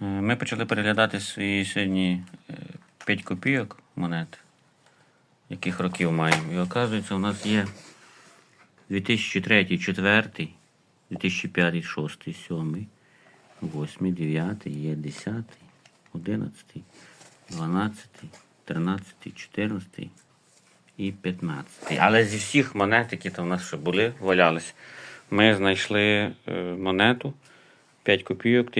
Е, Ми почали переглядати свої сьогодні 5 копійок монет, яких років маємо. І оказується, у нас є 2003, 4, 2005, 6, 7, 8, 9, є 10, 11, 12, 13, 14 і 15. Але зі всіх монет, які там у нас ще були, валялись, ми знайшли е, монету 5 копійок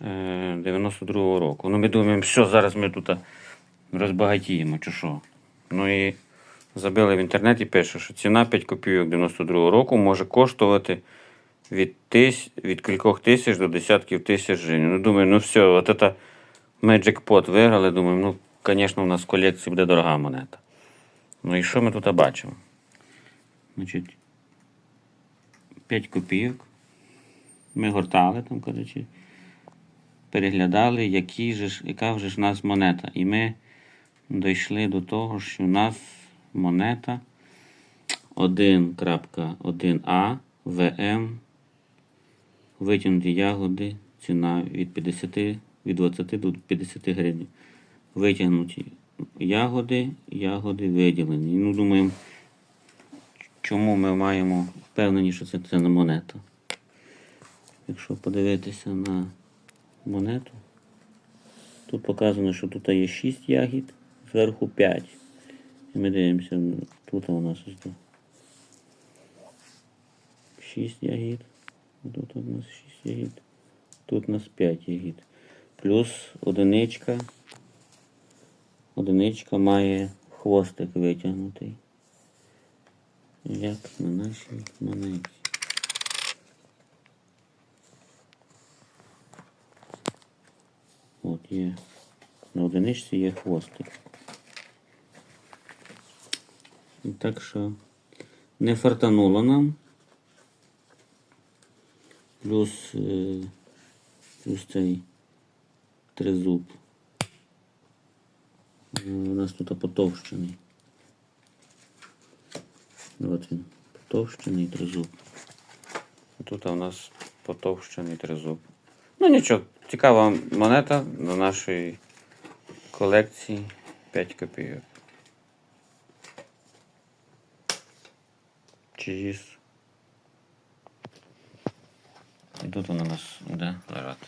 1992 року. Ну, ми думаємо, що зараз ми тут розбагатіємо, чи що. Ну і забили в інтернеті, пише, що ціна 5 копійок 92-го року може коштувати від, тис... від кількох тисяч до десятків тисяч гривень. Ну, думаю, ну все, от це ми джекпот виграли. Думаю, ну, звісно, у нас в колекції буде дорога монета. Ну і що ми тут бачимо? Значить, 5 копійок. Ми гортали там, коротше, переглядали, які ж, яка вже ж у нас монета. І ми дійшли до того, що у нас монета 1.1А ВМ витягнуті ягоди, ціна від 50, від 20 до 50 гривень. Витягнуті ягоди, ягоди виділені. Ну, думаємо, чому ми маємо впевнені, що це, це не монета. Якщо подивитися на монету, тут показано, що тут є 6 ягід, зверху 5. І ми дивимося, тут у нас ось 6 ягід. Тут у нас 6 ягід. Тут у нас 5 ягід. Плюс одиничка. Одиничка має хвостик витягнутий. Як на нашій монеті. От є. На одиничці є хвостик. Так що не фартануло нам. Плюс, е, плюс цей тризуб. Е, У нас тут потовщений. От він, потовщений тризуб. Тут у нас потовщений тризуб. Ну нічого, цікава монета до нашої колекції 5 копійок. Чиїсь. І тут вона у нас буде лежати.